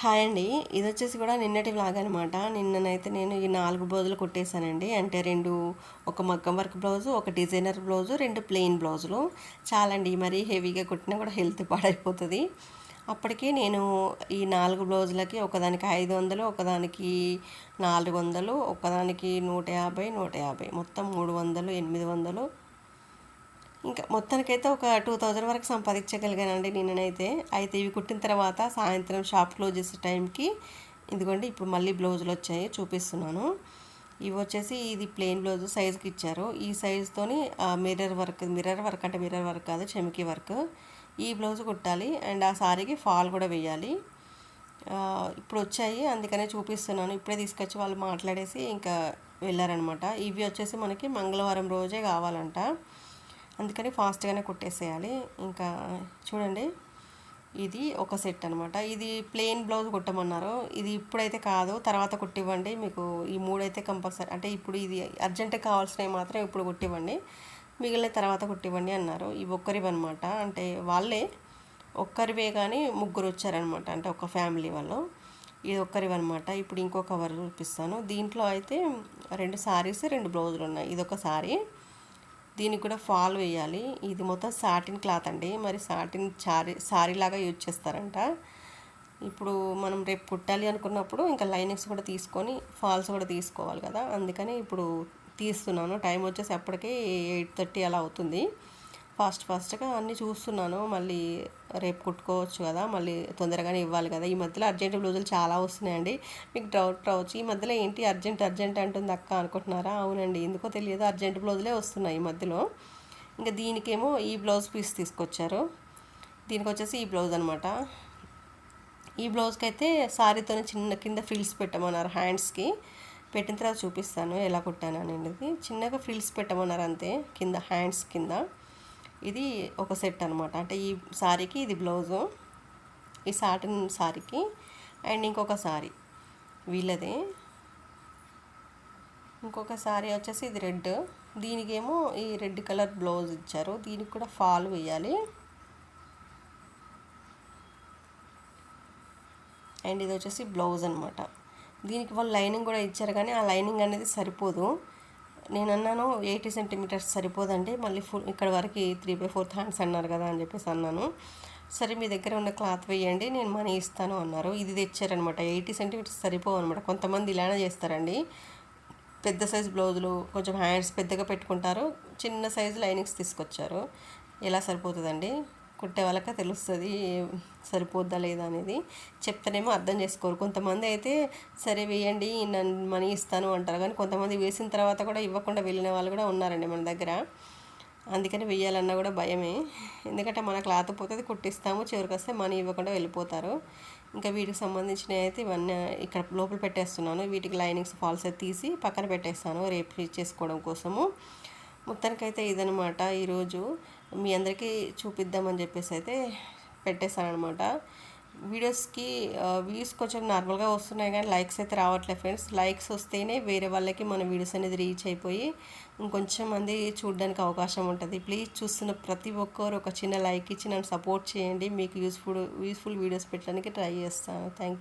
Hi అండి. ఇది వచ్చేసి కూడా నిన్నటి వ్లాగ్ అనమాట నిన్ననైతే నేను ఈ నాలుగు బ్లౌజులు కుట్టేశానండి. అంటే రెండు ఒక మగ్గం వర్క్ బ్లౌజు ఒక డిజైనర్ బ్లౌజు రెండు ప్లెయిన్ బ్లౌజులు చాలండి మరీ హెవీగా కుట్టినా కూడా హెల్త్ పాడైపోతుంది. అప్పటికి నేను ఈ నాలుగు బ్లౌజులకి ఒకదానికి ఐదు వందలు ఒకదానికి నాలుగు వందలు ఒకదానికి నూట యాభై నూట యాభై మొత్తం మూడు వందలు ఎనిమిది వందలు ఇంకా మొత్తానికైతే ఒక టూ థౌజండ్ వరకు సంపాదించగలిగానండి నిన్ననైతే. అయితే ఇవి కుట్టిన తర్వాత సాయంత్రం షాప్ క్లోజ్ చేసే టైంకి ఇదిగోండి ఇప్పుడు మళ్ళీ బ్లౌజులు వచ్చాయి చూపిస్తున్నాను. ఇవి వచ్చేసి ఇది ప్లెయిన్ బ్లౌజ్ సైజ్కి ఇచ్చారు. ఈ సైజుతోని మిర్రర్ వర్క్ మిర్రర్ వర్క్ అంటే మిర్రర్ వర్క్ కాదు చెమికి వర్క్. ఈ బ్లౌజ్ కుట్టాలి అండ్ ఆ సారీకి ఫాల్ కూడా వేయాలి. ఇప్పుడు వచ్చాయి అందుకనే చూపిస్తున్నాను. ఇప్పుడే తీసుకొచ్చి వాళ్ళు మాట్లాడేసి ఇంకా వెళ్ళారనమాట. ఇవి వచ్చేసి మనకి మంగళవారం రోజే కావాలంట. అందుకని ఫాస్ట్గానే కుట్టేసేయాలి. ఇంకా చూడండి ఇది ఒక సెట్ అనమాట ఇది ప్లెయిన్ బ్లౌజ్ కుట్టమన్నారు. ఇది ఇప్పుడైతే కాదు తర్వాత కుట్టివ్వండి. మీకు ఈ మూడైతే కంపల్సరీ అంటే ఇప్పుడు ఇది అర్జెంటుగా కావాల్సినవి మాత్రం ఇప్పుడు కుట్టివ్వండి. మిగిలిన తర్వాత కుట్టివ్వండి అన్నారు. ఇవి ఒక్కరివి అనమాట అంటే వాళ్ళే ఒక్కరివే కానీ ముగ్గురు వచ్చారనమాట అంటే ఒక ఫ్యామిలీ వాళ్ళు. ఇది ఒక్కరివి అనమాట ఇప్పుడు ఇంకో కవర్ చూపిస్తాను. దీంట్లో అయితే రెండు సారీస్ రెండు బ్లౌజులు ఉన్నాయి. ఇది ఒక సారీ. దీనికి కూడా ఫాల్ వేయాలి. ఇది మొత్తం సాటిన్ క్లాత్ అండి. మరి సాటిన్ సారీ సారీ లాగా యూజ్ చేస్తారంట. ఇప్పుడు మనం రేపు కుట్టాలి అనుకున్నప్పుడు ఇంకా లైనింగ్స్ కూడా తీసుకొని ఫాల్స్ కూడా తీసుకోవాలి కదా. అందుకని ఇప్పుడు తీస్తున్నాను. టైం వచ్చేసి అప్పటికే ఎయిట్ థర్టీ అలా అవుతుంది. ఫాస్ట్ ఫాస్ట్గా అన్నీ చూస్తున్నాను. మళ్ళీ రేపు కుట్టుకోవచ్చు కదా మళ్ళీ తొందరగానే ఇవ్వాలి కదా. ఈ మధ్యలో అర్జెంట్ బ్లౌజులు చాలా వస్తున్నాయండి. మీకు డౌట్ రావచ్చు. ఈ మధ్యలో ఏంటి అర్జెంట్ అర్జెంట్ అంటుంది అక్క అనుకుంటున్నారా? అవునండి. ఎందుకో తెలియదు. అర్జెంట్ బ్లౌజులే వస్తున్నాయి ఈ మధ్యలో. ఇంకా దీనికేమో ఈ బ్లౌజ్ పీస్ తీసుకొచ్చారు. దీనికి వచ్చేసి ఈ బ్లౌజ్ అనమాట ఈ బ్లౌజ్కి అయితే సారీతో చిన్న కింద ఫ్రిల్స్ పెట్టమన్నారు హ్యాండ్స్కి. పెట్టిన తర్వాత చూపిస్తాను ఎలా కుట్టాను అనేది. చిన్నగా ఫ్రిల్స్ పెట్టమన్నారు అంతే కింద హ్యాండ్స్ కింద. ఇది ఒక సెట్ అనమాట అంటే ఈ సారీకి ఇది బ్లౌజు ఈ సాటిన్ సారీకి అండ్ ఇంకొక సారీ వీళ్ళదే. ఇంకొక సారీ వచ్చేసి ఇది రెడ్. దీనికేమో ఈ రెడ్ కలర్ బ్లౌజ్ ఇచ్చారు. దీనికి కూడా ఫాల్ వేయాలి. అండ్ ఇది వచ్చేసి బ్లౌజ్ అనమాట దీనికి వాళ్ళు లైనింగ్ కూడా ఇచ్చారు కానీ ఆ లైనింగ్ అనేది సరిపోదు. నేను అన్నాను ఎయిటీ సెంటీమీటర్స్ సరిపోదండి మళ్ళీ ఫుల్ ఇక్కడ వరకు త్రీ బై ఫోర్త్ హ్యాండ్స్ అన్నారు కదా అని చెప్పేసి అన్నాను. సరే మీ దగ్గర ఉన్న క్లాత్ వేయండి నేను మనీ ఇస్తాను అన్నారు. ఇది తెచ్చారనమాట ఎయిటీ సెంటీమీటర్స్ సరిపోవు అనమాట కొంతమంది ఇలానే చేస్తారండి. పెద్ద సైజు బ్లౌజులు కొంచెం హ్యాండ్స్ పెద్దగా పెట్టుకుంటారు చిన్న సైజు లైనింగ్స్ తీసుకొచ్చారు. ఎలా సరిపోతుందండి? కుట్టే వాళ్ళకే తెలుస్తుంది సరిపోద్దా లేదా అనేది. చెప్తేనేమో అర్థం చేసుకోరు. కొంతమంది అయితే సరే వేయండి నన్ను మనీ ఇస్తాను అంటారు. కానీ కొంతమంది వేసిన తర్వాత కూడా ఇవ్వకుండా వెళ్ళిన వాళ్ళు కూడా ఉన్నారండి మన దగ్గర. అందుకని వెయ్యాలన్నా కూడా భయమే. ఎందుకంటే మన క్లాత్ పోతుంది కుట్టిస్తాము. చివరికి వస్తే మనీ ఇవ్వకుండా వెళ్ళిపోతారు. ఇంకా వీటికి సంబంధించినవి అయితే ఇవన్నీ ఇక్కడ లోపల పెట్టేస్తున్నాను. వీటికి లైనింగ్స్ ఫాల్స్ తీసి పక్కన పెట్టేస్తాను రేపు చేసుకోవడం కోసము. మొత్తానికైతే ఇదనమాట ఈరోజు. మీ అందరికీ చూపిద్దామని చెప్పేసి అయితే పెట్టేశాను అనమాట వీడియోస్కి వ్యూస్ కొంచెం నార్మల్గా వస్తున్నాయి కానీ లైక్స్ అయితే రావట్లేదు ఫ్రెండ్స్. లైక్స్ వస్తేనే వేరే వాళ్ళకి మన వీడియోస్ అనేది రీచ్ అయిపోయి ఇంకొంచెం మంది చూడడానికి అవకాశం ఉంటుంది. ప్లీజ్ చూస్తున్న ప్రతి ఒక్కరు ఒక చిన్న లైక్ ఇచ్చి నన్ను సపోర్ట్ చేయండి. మీకు యూస్ఫుల్ యూస్ఫుల్ వీడియోస్ పెట్టడానికి ట్రై చేస్తాను. థ్యాంక్